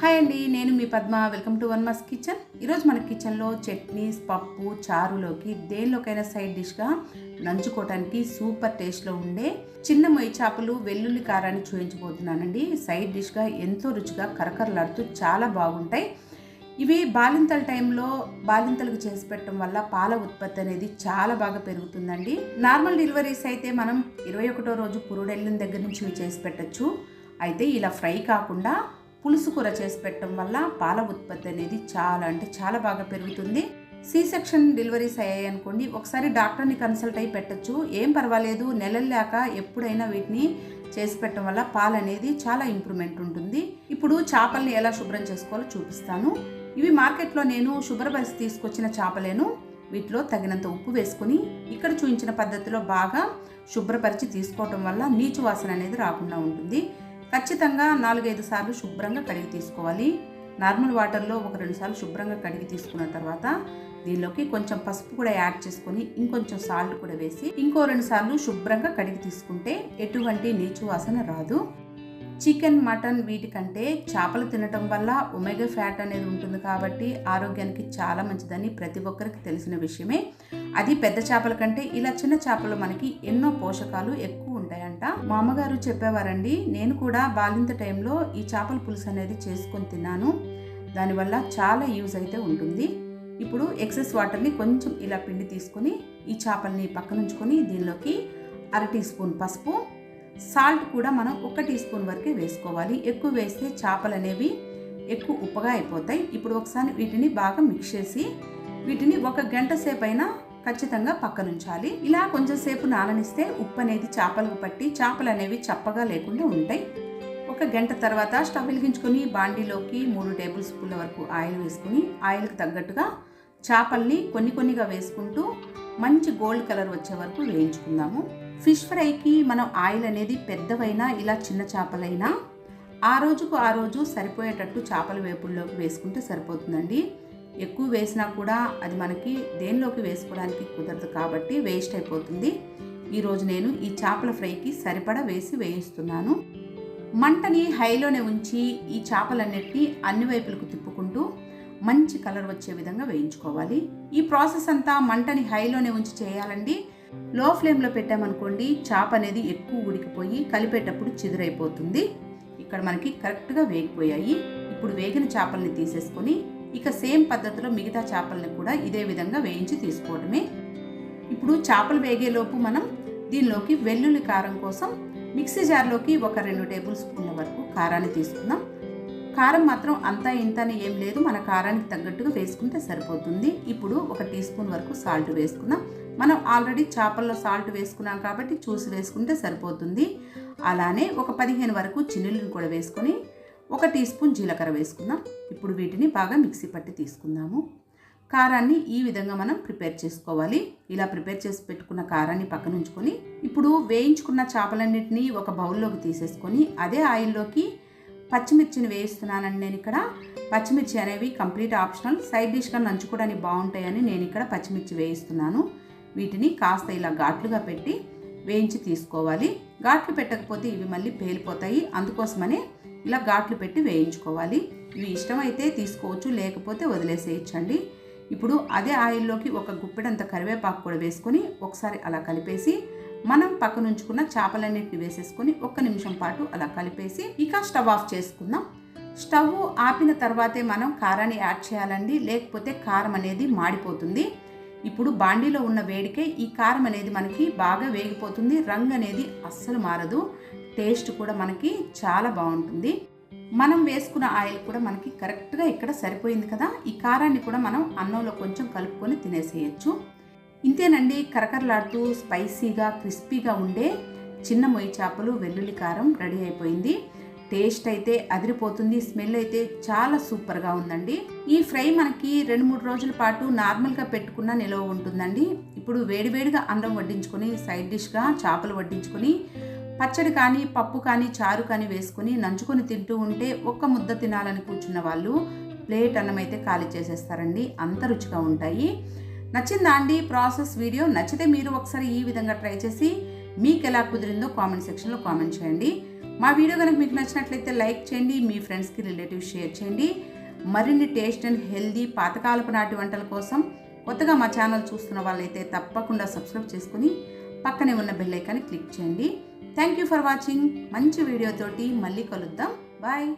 Hi అండి నేను మీ పద్మ. వెల్కమ్ టు వన్ మస్ కిచెన్ ఈరోజు మన కిచెన్లో చట్నీస్ పప్పు చారులోకి దేనిలోకైనా సైడ్ డిష్గా నంచుకోవటానికి సూపర్ టేస్ట్లో ఉండే చిన్న మొయ్యి చేపలు వెల్లుల్లి కారాన్ని చూపించబోతున్నానండి సైడ్ డిష్గా ఎంతో రుచిగా కరకరలాడుతూ చాలా బాగుంటాయి. ఇవి బాలింతల టైంలో బాలింతలకు చేసి పెట్టడం వల్ల పాల ఉత్పత్తి అనేది చాలా బాగా పెరుగుతుందండి. నార్మల్ డెలివరీస్ అయితే మనం ఇరవై ఒకటో రోజు పురుడెళ్ళిన దగ్గర నుంచి ఇవి చేసి పెట్టచ్చు. అయితే ఇలా ఫ్రై కాకుండా పులుసు కూర చేసి పెట్టడం వల్ల పాల ఉత్పత్తి అనేది చాలా అంటే చాలా బాగా పెరుగుతుంది. సి సెక్షన్ డెలివరీస్ అయ్యాయి అనుకోండి ఒకసారి డాక్టర్ని కన్సల్ట్ అయి పెట్టచ్చు. ఏం పర్వాలేదు నెలల్లాక ఎప్పుడైనా వీటిని చేసి పెట్టడం వల్ల పాలు అనేది చాలా ఇంప్రూవ్మెంట్ ఉంటుంది. ఇప్పుడు చేపల్ని ఎలా శుభ్రం చేసుకోవాలో చూపిస్తాను. ఇవి మార్కెట్లో నేను శుభ్రపరిచి తీసుకొచ్చిన చేపలేను వీటిలో తగినంత ఉప్పు వేసుకొని ఇక్కడ చూపించిన పద్ధతిలో బాగా శుభ్రపరిచి తీసుకోవటం వల్ల నీచు వాసన అనేది రాకుండా ఉంటుంది. ఖచ్చితంగా నాలుగైదు సార్లు శుభ్రంగా కడిగి తీసుకోవాలి. నార్మల్ వాటర్లో ఒక రెండు సార్లు శుభ్రంగా కడిగి తీసుకున్న తర్వాత దీనిలోకి కొంచెం పసుపు కూడా యాడ్ చేసుకొని ఇంకొంచెం సాల్ట్ కూడా వేసి ఇంకో రెండు సార్లు శుభ్రంగా కడిగి తీసుకుంటే ఎటువంటి నీచు వాసన రాదు. చికెన్ మటన్ వీటికంటే చేపలు తినటం వల్ల ఒమేగా ఫ్యాట్ అనేది ఉంటుంది కాబట్టి ఆరోగ్యానికి చాలా మంచిదని ప్రతి ఒక్కరికి తెలిసిన విషయమే. అది పెద్ద చేపల కంటే ఇలా చిన్న చేపలు మనకి ఎన్నో పోషకాలు ఎక్కువ ఉంటాయంట. మా అమ్మగారు చెప్పేవారండి నేను కూడా బాలింత టైంలో ఈ చేపల పులుసు అనేది చేసుకొని తిన్నాను. దానివల్ల చాలా యూజ్ అయితే ఉంటుంది. ఇప్పుడు ఎక్సెస్ వాటర్ని కొంచెం ఇలా పిండి తీసుకొని ఈ చేపల్ని పక్కనుంచుకొని దీనిలోకి అర టీ స్పూన్ పసుపు సాల్ట్ కూడా మనం ఒక టీ స్పూన్ వరకే వేసుకోవాలి. ఎక్కువ వేస్తే చేపలు అనేవి ఎక్కువ ఉప్పగా అయిపోతాయి. ఇప్పుడు ఒకసారి వీటిని బాగా మిక్స్ చేసి వీటిని ఒక గంట సేపు అయినా ఖచ్చితంగా పక్కనుంచాలి. ఇలా కొంచెం సేపు నాననిస్తే ఉప్పు అనేది చేపలకు పట్టి చేపలు అనేవి చప్పగా లేకుండా ఉంటాయి. ఒక గంట తర్వాత స్టవ్ వెలిగించుకొని బాండీలోకి మూడు టేబుల్ స్పూన్ల వరకు ఆయిల్ వేసుకుని ఆయిల్కి తగ్గట్టుగా చేపల్ని కొన్ని కొన్నిగా వేసుకుంటూ మంచి గోల్డ్ కలర్ వచ్చే వరకు వేయించుకుందాము. ఫిష్ ఫ్రైకి మనం ఆయిల్ అనేది పెద్దవైనా ఇలా చిన్న చేపలైనా ఆ రోజుకు ఆ రోజు సరిపోయేటట్టు చేపల వేపుల్లోకి వేసుకుంటే సరిపోతుందండి. ఎక్కువ వేసినా కూడా అది మనకి దేనిలోకి వేసుకోవడానికి కుదరదు కాబట్టి వేస్ట్ అయిపోతుంది. ఈరోజు నేను ఈ చేపల ఫ్రైకి సరిపడా వేసి వేయిస్తున్నాను. మంటని హైలోనే ఉంచి ఈ చేపలన్నిటినీ అన్ని వైపులకు తిప్పుకుంటూ మంచి కలర్ వచ్చే విధంగా వేయించుకోవాలి. ఈ ప్రాసెస్ అంతా మంటని హైలోనే ఉంచి చేయాలండి. లో ఫ్లేమ్లో పెట్టామనుకోండి చేప అనేది ఎక్కువ ఉడికిపోయి కలిపేటప్పుడు చిదురైపోతుంది. ఇక్కడ మనకి కరెక్ట్గా వేగిపోయాయి. ఇప్పుడు వేగిన చేపల్ని తీసేసుకొని ఇక సేమ్ పద్ధతిలో మిగతా చేపల్ని కూడా ఇదే విధంగా వేయించి తీసుకోవడమే. ఇప్పుడు చేపలు వేగేలోపు మనం దీనిలోకి వెల్లుల్లి కారం కోసం మిక్సీ జార్లోకి ఒక రెండు టేబుల్ స్పూన్ల వరకు కారాన్ని తీసుకుందాం. కారం మాత్రం అంతా ఇంత అని ఏం లేదు మన కారానికి తగ్గట్టుగా వేసుకుంటే సరిపోతుంది. ఇప్పుడు ఒక టీ స్పూన్ వరకు సాల్ట్ వేసుకుందాం. మనం ఆల్రెడీ చేపల్లో సాల్ట్ వేసుకున్నాం కాబట్టి చూసి వేసుకుంటే సరిపోతుంది. అలానే ఒక పదిహేను వరకు చిన్నులను కూడా వేసుకొని ఒక టీ స్పూన్ జీలకర్ర వేసుకుందాం. ఇప్పుడు వీటిని బాగా మిక్సీ పట్టి తీసుకుందాము. కారాన్ని ఈ విధంగా మనం ప్రిపేర్ చేసుకోవాలి. ఇలా ప్రిపేర్ చేసి పెట్టుకున్న కారాన్ని పక్కన ఉంచుకొని ఇప్పుడు వేయించుకున్న చేపలన్నింటినీ ఒక బౌల్లోకి తీసేసుకొని అదే ఆయిల్లోకి పచ్చిమిర్చిని వేయిస్తున్నానండి నేను ఇక్కడ. పచ్చిమిర్చి అనేవి కంప్లీట్ ఆప్షనల్. సైడ్ డిష్గా నంచుకోవడానికి బాగుంటాయని నేను ఇక్కడ పచ్చిమిర్చి వేయిస్తున్నాను. వీటిని కాస్త ఇలా ఘాట్లుగా పెట్టి వేయించి తీసుకోవాలి. ఘాట్లు పెట్టకపోతే ఇవి మళ్ళీ పేలిపోతాయి. అందుకోసమనే ఇలా ఘాట్లు పెట్టి వేయించుకోవాలి. ఇవి ఇష్టమైతే తీసుకోవచ్చు లేకపోతే వదిలేసేయచ్చండి. ఇప్పుడు అదే ఆయిల్లోకి ఒక గుప్పెడంత కరివేపాకు కూడా వేసుకొని ఒకసారి అలా కలిపేసి మనం పక్కనుంచుకున్న చేపలన్నింటిని వేసేసుకొని ఒక్క నిమిషం పాటు అలా కలిపేసి ఇక స్టవ్ ఆఫ్ చేసుకుందాం. స్టవ్ ఆపిన తర్వాతే మనం కారాన్ని యాడ్ చేయాలండి లేకపోతే కారం అనేది మాడిపోతుంది. ఇప్పుడు బాండీలో ఉన్న వేడికే ఈ కారం అనేది మనకి బాగా వేగిపోతుంది రంగు అనేది అస్సలు మారదు. టేస్ట్ కూడా మనకి చాలా బాగుంటుంది. మనం వేసుకున్న ఆయిల్ కూడా మనకి కరెక్ట్గా ఇక్కడ సరిపోయింది కదా? ఈ కారాన్ని కూడా మనం అన్నంలో కొంచెం కలుపుకొని తినేసేయచ్చు. ఇంతేనండి కరకరలాడుతూ స్పైసీగా క్రిస్పీగా ఉండే చిన్న మొయ్యి చేపలు వెల్లుల్లి కారం రెడీ అయిపోయింది. టేస్ట్ అయితే అదిరిపోతుంది స్మెల్ అయితే చాలా సూపర్గా ఉందండి. ఈ ఫ్రై మనకి రెండు మూడు రోజుల పాటు నార్మల్గా పెట్టుకున్న నిలవ ఉంటుందండి. ఇప్పుడు వేడివేడిగా అన్నం వడ్డించుకొని సైడ్ డిష్గా చేపలు వడ్డించుకొని పచ్చడి కానీ పప్పు కానీ చారు కానీ వేసుకుని నంచుకొని తింటూ ఉంటే ఒక్క ముద్ద తినాలని కూర్చున్న వాళ్ళు ప్లేట్ అన్నం అయితే ఖాళీ చేసేస్తారండి. అంత రుచిగా ఉంటాయి. నచ్చిందా అండి ప్రాసెస్ వీడియో? నచ్చితే మీరు ఒకసారి ఈ విధంగా ట్రై చేసి మీకు ఎలా కుదిరిందో కామెంట్ సెక్షన్లో కామెంట్ చేయండి. మా వీడియో కనుక మీకు నచ్చినట్లయితే లైక్ చేయండి మీ ఫ్రెండ్స్కి రిలేటివ్స్ షేర్ చేయండి. మరిన్ని టేస్ట్ అండ్ హెల్దీ పాతకాలపు నాటి వంటల కోసం కొత్తగా మా ఛానల్ చూస్తున్న వాళ్ళైతే తప్పకుండా సబ్స్క్రైబ్ చేసుకుని పక్కనే ఉన్న బెల్ ఐకాన్ని క్లిక్ చేయండి. థ్యాంక్ యూ ఫర్ వాచింగ్ మంచి వీడియోతోటి మళ్ళీ కలుద్దాం. బాయ్